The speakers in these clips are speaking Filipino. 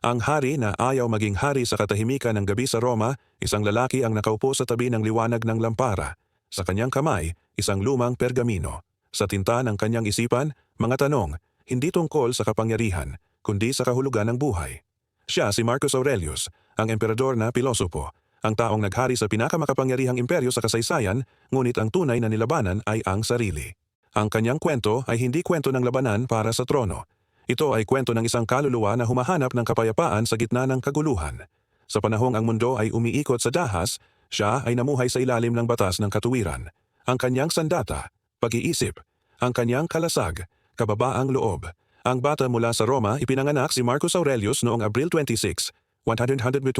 Ang hari na ayaw maging hari sa katahimikan ng gabi sa Roma, isang lalaki ang nakaupo sa tabi ng liwanag ng lampara. Sa kanyang kamay, isang lumang pergamino. Sa tinta ng kanyang isipan, mga tanong, hindi tungkol sa kapangyarihan, kundi sa kahulugan ng buhay. Siya si Marcus Aurelius, ang emperador na pilosopo, ang taong naghari sa pinakamakapangyarihang imperyo sa kasaysayan, ngunit ang tunay na nilabanan ay ang sarili. Ang kanyang kwento ay hindi kwento ng labanan para sa trono. Ito ay kwento ng isang kaluluwa na humahanap ng kapayapaan sa gitna ng kaguluhan. Sa panahong ang mundo ay umiikot sa dahas, siya ay namuhay sa ilalim ng batas ng katuwiran. Ang kanyang sandata, pag-iisip, ang kanyang kalasag, kababaang loob. Ang bata mula sa Roma ipinanganak si Marcus Aurelius noong Abril 26, 121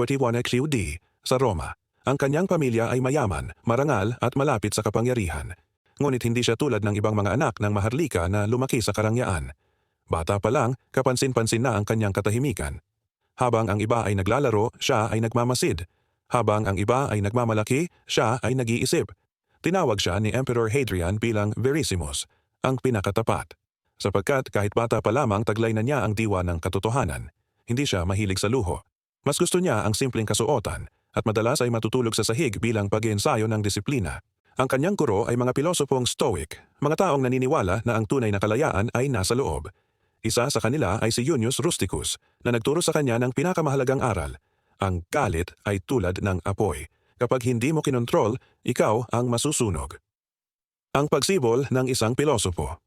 XUD, sa Roma. Ang kanyang pamilya ay mayaman, marangal at malapit sa kapangyarihan. Ngunit hindi siya tulad ng ibang mga anak ng maharlika na lumaki sa karangyaan. Bata pa lang, kapansin-pansin na ang kanyang katahimikan. Habang ang iba ay naglalaro, siya ay nagmamasid. Habang ang iba ay nagmamalaki, siya ay nag-iisip. Tinawag siya ni Emperor Hadrian bilang Verissimus, ang pinakatapat. Sapagkat kahit bata pa lamang taglay na niya ang diwa ng katotohanan. Hindi siya mahilig sa luho. Mas gusto niya ang simpleng kasuotan at madalas ay matutulog sa sahig bilang pag-iensayo ng disiplina. Ang kanyang guro ay mga pilosopong stoic, mga taong naniniwala na ang tunay na kalayaan ay nasa loob. Isa sa kanila ay si Junius Rusticus na nagturo sa kanya ng pinakamahalagang aral. Ang galit ay tulad ng apoy. Kapag hindi mo kinontrol, ikaw ang masusunog. Ang pagsibol ng isang pilosopo.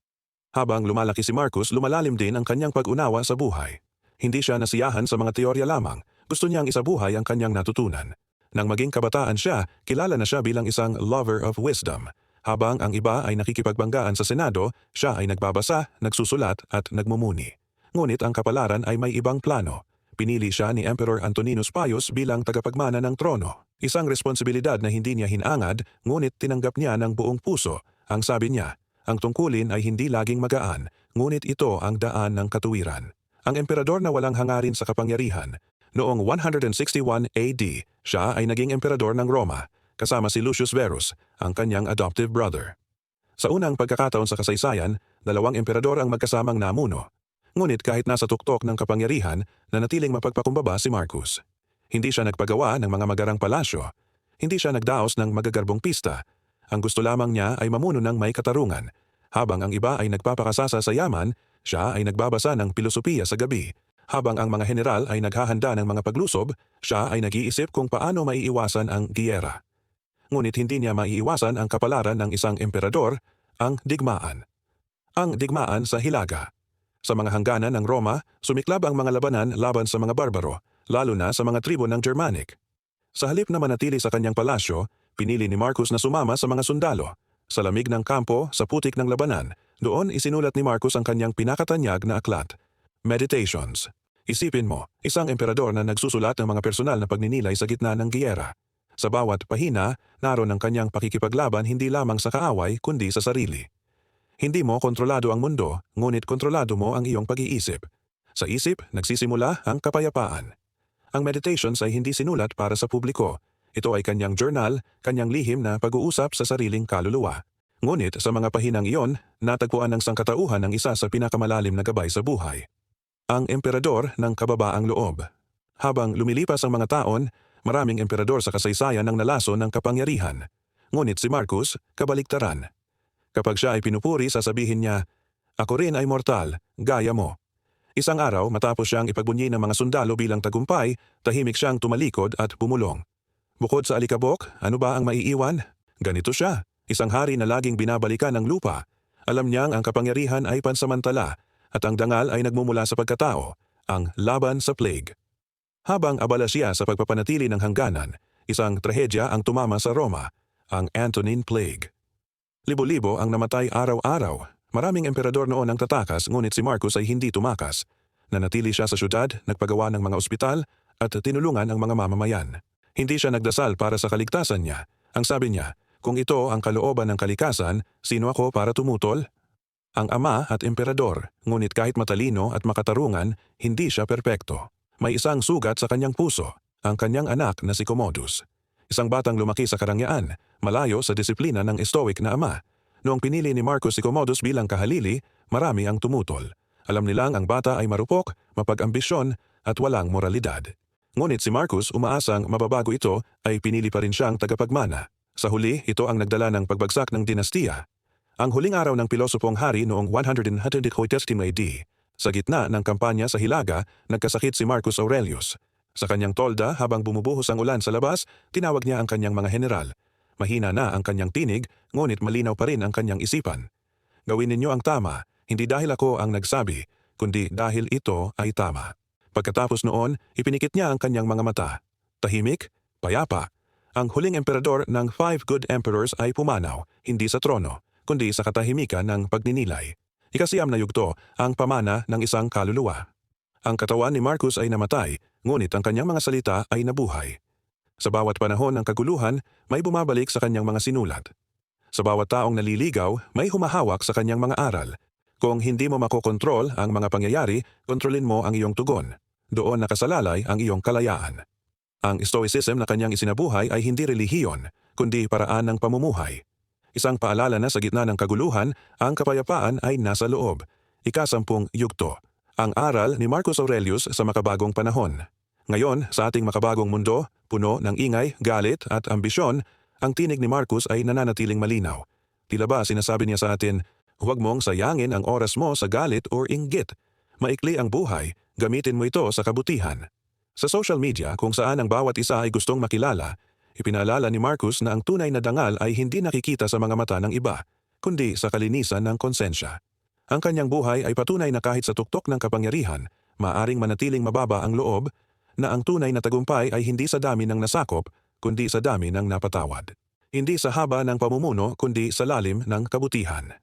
Habang lumalaki si Marcus, lumalalim din ang kanyang pag-unawa sa buhay. Hindi siya nasiyahan sa mga teorya lamang, gusto niyang isabuhay ang kanyang natutunan. Nang maging kabataan siya, kilala na siya bilang isang lover of wisdom. Habang ang iba ay nakikipagbanggaan sa Senado, siya ay nagbabasa, nagsusulat at nagmumuni. Ngunit ang kapalaran ay may ibang plano. Pinili siya ni Emperor Antoninus Pius bilang tagapagmana ng trono. Isang responsibilidad na hindi niya hinangad, ngunit tinanggap niya ng buong puso. Ang sabi niya, ang tungkulin ay hindi laging magaan, ngunit ito ang daan ng katuwiran. Ang emperador na walang hangarin sa kapangyarihan. Noong 161 AD, siya ay naging emperador ng Roma kasama si Lucius Verus, ang kanyang adoptive brother. Sa unang pagkakataon sa kasaysayan, dalawang emperador ang magkasamang namuno. Ngunit kahit nasa tuktok ng kapangyarihan, nanatiling mapagpakumbaba si Marcus. Hindi siya nagpagawa ng mga magarang palasyo. Hindi siya nagdaos ng magagarbong pista. Ang gusto lamang niya ay mamuno ng may katarungan. Habang ang iba ay nagpapakasasa sa yaman, siya ay nagbabasa ng pilosopiya sa gabi. Habang ang mga general ay naghahanda ng mga paglusob, siya ay nag-iisip kung paano maiiwasan ang giyera ngunit hindi niya maiiwasan ang kapalaran ng isang emperador, ang digmaan. Ang digmaan sa Hilaga. Sa mga hangganan ng Roma, sumiklab ang mga labanan laban sa mga barbaro, lalo na sa mga tribo ng Germanic. Sa halip na manatili sa kanyang palasyo, pinili ni Marcus na sumama sa mga sundalo. Sa lamig ng kampo, sa putik ng labanan, doon isinulat ni Marcus ang kanyang pinakatanyag na aklat, Meditations. Isipin mo, isang emperador na nagsusulat ng mga personal na pagninilay sa gitna ng giyera. Sa bawat pahina, naroon ang kanyang pakikipaglaban hindi lamang sa kaaway kundi sa sarili. Hindi mo kontrolado ang mundo, ngunit kontrolado mo ang iyong pag-iisip. Sa isip, nagsisimula ang kapayapaan. Ang meditations ay hindi sinulat para sa publiko. Ito ay kanyang journal, kanyang lihim na pag-uusap sa sariling kaluluwa. Ngunit sa mga pahinang iyon, natagpuan ng sangkatauhan ng isa sa pinakamalalim na gabay sa buhay. Ang emperador ng kababaang loob. Habang lumilipas ang mga taon, Maraming emperador sa kasaysayan ang nalaso ng kapangyarihan. Ngunit si Marcus, kabaliktaran. Kapag siya ay pinupuri, sasabihin niya, Ako rin ay mortal, gaya mo. Isang araw, matapos siyang ipagbunyi ng mga sundalo bilang tagumpay, tahimik siyang tumalikod at bumulong. Bukod sa alikabok, ano ba ang maiiwan? Ganito siya, isang hari na laging binabalikan ng lupa. Alam niyang ang kapangyarihan ay pansamantala at ang dangal ay nagmumula sa pagkatao, ang laban sa plague. Habang abala siya sa pagpapanatili ng hangganan, isang trahedya ang tumama sa Roma, ang Antonine Plague. Libo-libo ang namatay araw-araw. Maraming emperador noon ang tatakas ngunit si Marcus ay hindi tumakas. Nanatili siya sa syudad, nagpagawa ng mga ospital at tinulungan ang mga mamamayan. Hindi siya nagdasal para sa kaligtasan niya. Ang sabi niya, kung ito ang kalooban ng kalikasan, sino ako para tumutol? Ang ama at emperador, ngunit kahit matalino at makatarungan, hindi siya perpekto. May isang sugat sa kanyang puso, ang kanyang anak na si Commodus. Isang batang lumaki sa karangyaan, malayo sa disiplina ng stoic na ama. Noong pinili ni Marcus si Commodus bilang kahalili, marami ang tumutol. Alam nilang ang bata ay marupok, mapag-ambisyon, at walang moralidad. Ngunit si Marcus umaasang mababago ito ay pinili pa rin siyang tagapagmana. Sa huli, ito ang nagdala ng pagbagsak ng dinastiya. Ang huling araw ng pilosopong hari noong 100 AD, sa gitna ng kampanya sa Hilaga, nagkasakit si Marcus Aurelius. Sa kanyang tolda habang bumubuhos ang ulan sa labas, tinawag niya ang kanyang mga general. Mahina na ang kanyang tinig, ngunit malinaw pa rin ang kanyang isipan. Gawin ninyo ang tama, hindi dahil ako ang nagsabi, kundi dahil ito ay tama. Pagkatapos noon, ipinikit niya ang kanyang mga mata. Tahimik, payapa. Ang huling emperador ng Five Good Emperors ay pumanaw, hindi sa trono, kundi sa katahimikan ng pagninilay. Ikasiyam na yugto ang pamana ng isang kaluluwa. Ang katawan ni Marcus ay namatay, ngunit ang kanyang mga salita ay nabuhay. Sa bawat panahon ng kaguluhan, may bumabalik sa kanyang mga sinulat. Sa bawat taong naliligaw, may humahawak sa kanyang mga aral. Kung hindi mo makokontrol ang mga pangyayari, kontrolin mo ang iyong tugon. Doon nakasalalay ang iyong kalayaan. Ang Stoicism na kanyang isinabuhay ay hindi relihiyon, kundi paraan ng pamumuhay. Isang paalala na sa gitna ng kaguluhan, ang kapayapaan ay nasa loob. Ikasampung yugto. Ang aral ni Marcus Aurelius sa makabagong panahon. Ngayon, sa ating makabagong mundo, puno ng ingay, galit at ambisyon, ang tinig ni Marcus ay nananatiling malinaw. Tila ba sinasabi niya sa atin, huwag mong sayangin ang oras mo sa galit or inggit. Maikli ang buhay, gamitin mo ito sa kabutihan. Sa social media kung saan ang bawat isa ay gustong makilala, ipinaalala ni Marcus na ang tunay na dangal ay hindi nakikita sa mga mata ng iba, kundi sa kalinisan ng konsensya. Ang kanyang buhay ay patunay na kahit sa tuktok ng kapangyarihan, maaring manatiling mababa ang loob, na ang tunay na tagumpay ay hindi sa dami ng nasakop, kundi sa dami ng napatawad. Hindi sa haba ng pamumuno, kundi sa lalim ng kabutihan.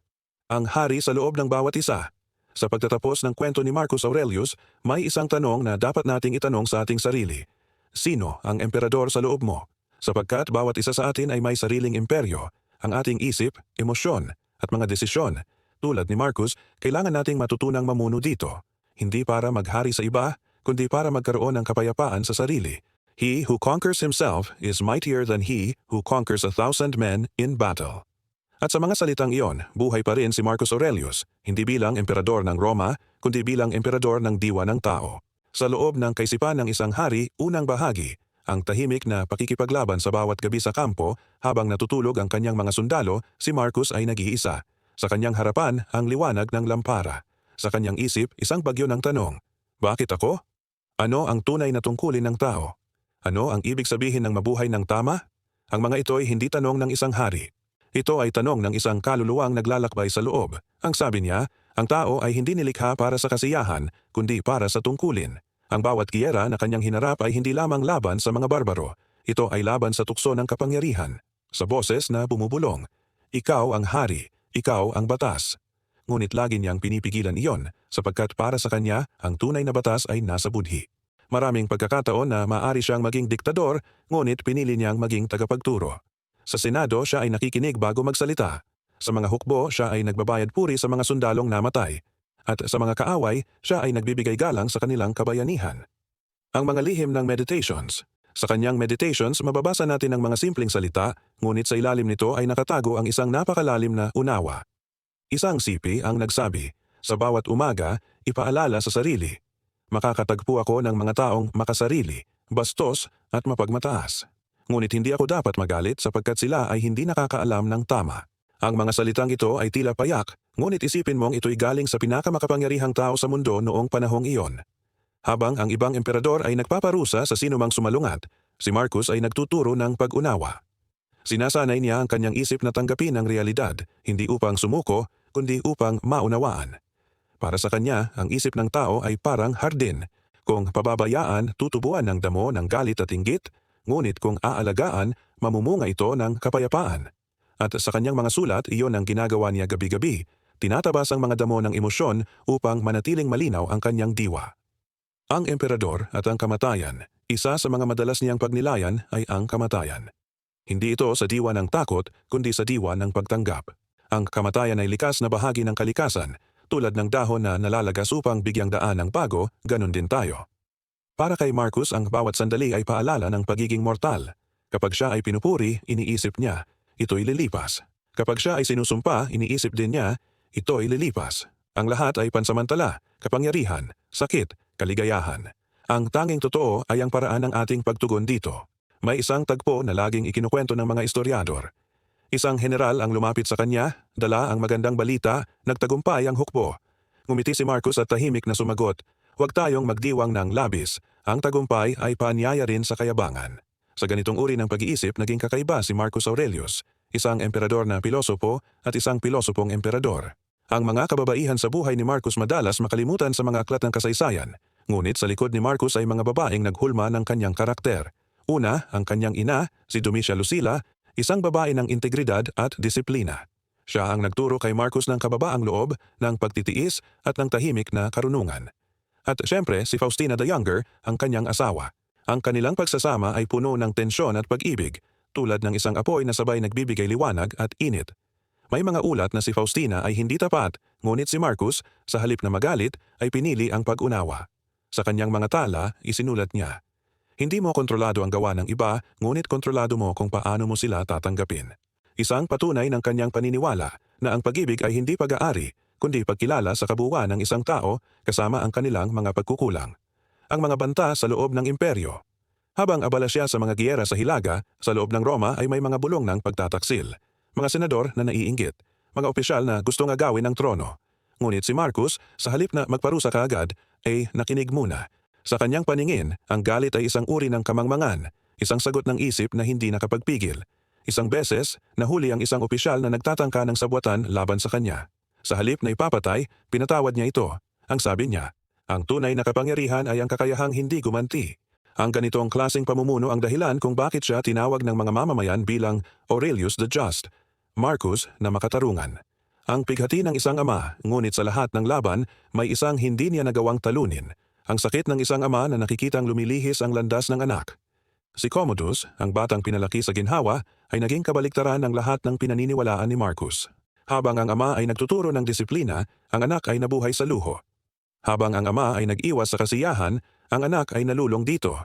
Ang hari sa loob ng bawat isa, sa pagtatapos ng kwento ni Marcus Aurelius, may isang tanong na dapat nating itanong sa ating sarili. Sino ang emperador sa loob mo? Sapagkat bawat isa sa atin ay may sariling imperyo, ang ating isip, emosyon, at mga desisyon. Tulad ni Marcus, kailangan nating matutunang mamuno dito. Hindi para maghari sa iba, kundi para magkaroon ng kapayapaan sa sarili. He who conquers himself is mightier than he who conquers a thousand men in battle. At sa mga salitang iyon, buhay pa rin si Marcus Aurelius, hindi bilang emperador ng Roma, kundi bilang emperador ng diwa ng tao. Sa loob ng kaisipan ng isang hari, unang bahagi, ang tahimik na pakikipaglaban sa bawat gabi sa kampo habang natutulog ang kanyang mga sundalo, si Marcus ay nag-iisa. Sa kanyang harapan, ang liwanag ng lampara. Sa kanyang isip, isang bagyo ng tanong, Bakit ako? Ano ang tunay na tungkulin ng tao? Ano ang ibig sabihin ng mabuhay ng tama? Ang mga ito ay hindi tanong ng isang hari, ito ay tanong ng isang kaluluwang naglalakbay sa loob. Ang sabi niya, ang tao ay hindi nilikha para sa kasiyahan, kundi para sa tungkulin. Ang bawat giyera na kanyang hinarap ay hindi lamang laban sa mga barbaro. Ito ay laban sa tukso ng kapangyarihan. Sa boses na bumubulong, Ikaw ang hari, ikaw ang batas. Ngunit lagi niyang pinipigilan iyon sapagkat para sa kanya ang tunay na batas ay nasa budhi. Maraming pagkakataon na maaari siyang maging diktador, ngunit pinili niyang maging tagapagturo. Sa Senado, siya ay nakikinig bago magsalita. Sa mga hukbo, siya ay nagbabayad puri sa mga sundalong namatay. At sa mga kaaway, siya ay nagbibigay galang sa kanilang kabayanihan. Ang mga lihim ng meditations. Sa kanyang meditations, mababasa natin ang mga simpleng salita, ngunit sa ilalim nito ay nakatago ang isang napakalalim na unawa. Isang sipi ang nagsabi, sa bawat umaga, ipaalala sa sarili. Makakatagpo ako ng mga taong makasarili, bastos at mapagmataas. Ngunit hindi ako dapat magalit sapagkat sila ay hindi nakakaalam ng tama. Ang mga salitang ito ay tila payak, ngunit isipin mong ito'y galing sa pinakamakapangyarihang tao sa mundo noong panahong iyon. Habang ang ibang emperador ay nagpaparusa sa sinumang sumalungat, si Marcus ay nagtuturo ng pag-unawa. Sinasanay niya ang kanyang isip na tanggapin ang realidad, hindi upang sumuko, kundi upang maunawaan. Para sa kanya, ang isip ng tao ay parang hardin. Kung pababayaan, tutubuan ng damo ng galit at inggit, Ngunit kung aalagaan, mamumunga ito ng kapayapaan. At sa kanyang mga sulat, iyon ang ginagawa niya gabi-gabi, tinatabas ang mga damo ng emosyon upang manatiling malinaw ang kanyang diwa. Ang emperador at ang kamatayan, isa sa mga madalas niyang pagnilayan ay ang kamatayan. Hindi ito sa diwa ng takot, kundi sa diwa ng pagtanggap. Ang kamatayan ay likas na bahagi ng kalikasan, tulad ng dahon na nalalagas upang bigyang daan ng bago, ganun din tayo. Para kay Marcus ang bawat sandali ay paalala ng pagiging mortal. Kapag siya ay pinupuri, iniisip niya, ito'y lilipas. Kapag siya ay sinusumpa, iniisip din niya, ito'y lilipas. Ang lahat ay pansamantala, kapangyarihan, sakit, kaligayahan. Ang tanging totoo ay ang paraan ng ating pagtugon dito. May isang tagpo na laging ikinukwento ng mga istoryador. Isang general ang lumapit sa kanya, dala ang magandang balita, nagtagumpay ang hukbo. Ngumiti si Marcus at tahimik na sumagot, Huwag tayong magdiwang ng labis, ang tagumpay ay paanyaya rin sa kayabangan. Sa ganitong uri ng pag-iisip, naging kakaiba si Marcus Aurelius, isang emperador na pilosopo at isang pilosopong emperador. Ang mga kababaihan sa buhay ni Marcus madalas makalimutan sa mga aklat ng kasaysayan, ngunit sa likod ni Marcus ay mga babaeng naghulma ng kanyang karakter. Una, ang kanyang ina, si Domitia Lucilla, isang babae ng integridad at disiplina. Siya ang nagturo kay Marcus ng kababaang loob, ng pagtitiis at ng tahimik na karunungan. At siyempre si Faustina the Younger, ang kanyang asawa. Ang kanilang pagsasama ay puno ng tensyon at pag-ibig, tulad ng isang apoy na sabay nagbibigay liwanag at init. May mga ulat na si Faustina ay hindi tapat, ngunit si Marcus, sa halip na magalit, ay pinili ang pag-unawa. Sa kanyang mga tala, isinulat niya, Hindi mo kontrolado ang gawa ng iba, ngunit kontrolado mo kung paano mo sila tatanggapin. Isang patunay ng kanyang paniniwala na ang pag-ibig ay hindi pag-aari, kundi pagkilala sa kabuuan ng isang tao kasama ang kanilang mga pagkukulang. Ang mga banta sa loob ng imperyo. Habang abala siya sa mga giyera sa Hilaga, sa loob ng Roma ay may mga bulong ng pagtataksil. Mga senador na naiinggit, mga opisyal na gustong agawin ang trono. Ngunit si Marcus, sa halip na magparusa kaagad, ay nakinig muna. Sa kanyang paningin, ang galit ay isang uri ng kamangmangan, isang sagot ng isip na hindi nakapagpigil. Isang beses, nahuli ang isang opisyal na nagtatangka ng sabwatan laban sa kanya. Sa halip na ipapatay, pinatawad niya ito. Ang sabi niya, ang tunay na kapangyarihan ay ang kakayahang hindi gumanti. Ang ganitong klaseng pamumuno ang dahilan kung bakit siya tinawag ng mga mamamayan bilang Aurelius the Just, Marcus na makatarungan. Ang pighati ng isang ama, ngunit sa lahat ng laban, may isang hindi niya nagawang talunin. Ang sakit ng isang ama na nakikitang lumilihis ang landas ng anak. Si Commodus, ang batang pinalaki sa ginhawa, ay naging kabaliktaran ng lahat ng pinaniniwalaan ni Marcus. Habang ang ama ay nagtuturo ng disiplina, ang anak ay nabuhay sa luho. Habang ang ama ay nag-iwas sa kasiyahan, ang anak ay nalulong dito.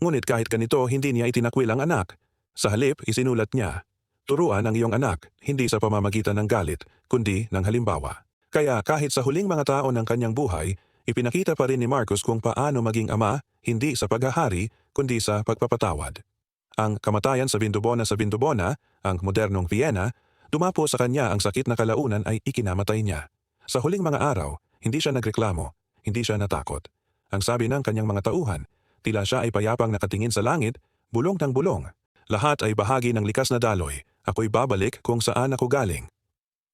Ngunit kahit ganito, hindi niya itinakwil ang anak. Sa halip, isinulat niya, Turuan ang iyong anak, hindi sa pamamagitan ng galit, kundi ng halimbawa. Kaya kahit sa huling mga taon ng kanyang buhay, ipinakita pa rin ni Marcus kung paano maging ama, hindi sa paghahari, kundi sa pagpapatawad. Ang kamatayan sa Vindobona sa Vindobona, ang modernong Vienna, dumapo sa kanya ang sakit na kalaunan ay ikinamatay niya. Sa huling mga araw, hindi siya nagreklamo, hindi siya natakot. Ang sabi ng kanyang mga tauhan, tila siya ay payapang nakatingin sa langit, bulong ng bulong. Lahat ay bahagi ng likas na daloy, ako'y babalik kung saan ako galing.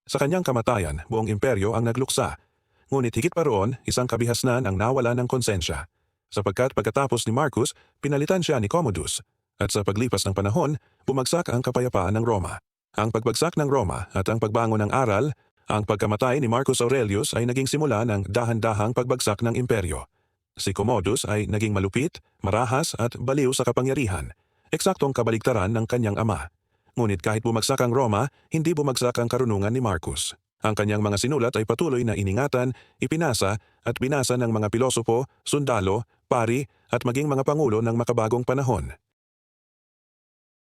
Sa kanyang kamatayan, buong imperyo ang nagluksa. Ngunit higit pa roon, isang kabihasnan ang nawala ng konsensya. Sapagkat pagkatapos ni Marcus, pinalitan siya ni Commodus. At sa paglipas ng panahon, bumagsak ang kapayapaan ng Roma. Ang pagbagsak ng Roma at ang pagbangon ng aral, ang pagkamatay ni Marcus Aurelius ay naging simula ng dahan-dahang pagbagsak ng imperyo. Si Commodus ay naging malupit, marahas at baliw sa kapangyarihan, eksaktong kabaligtaran ng kanyang ama. Ngunit kahit bumagsak ang Roma, hindi bumagsak ang karunungan ni Marcus. Ang kanyang mga sinulat ay patuloy na iningatan, ipinasa at binasa ng mga pilosopo, sundalo, pari at maging mga pangulo ng makabagong panahon.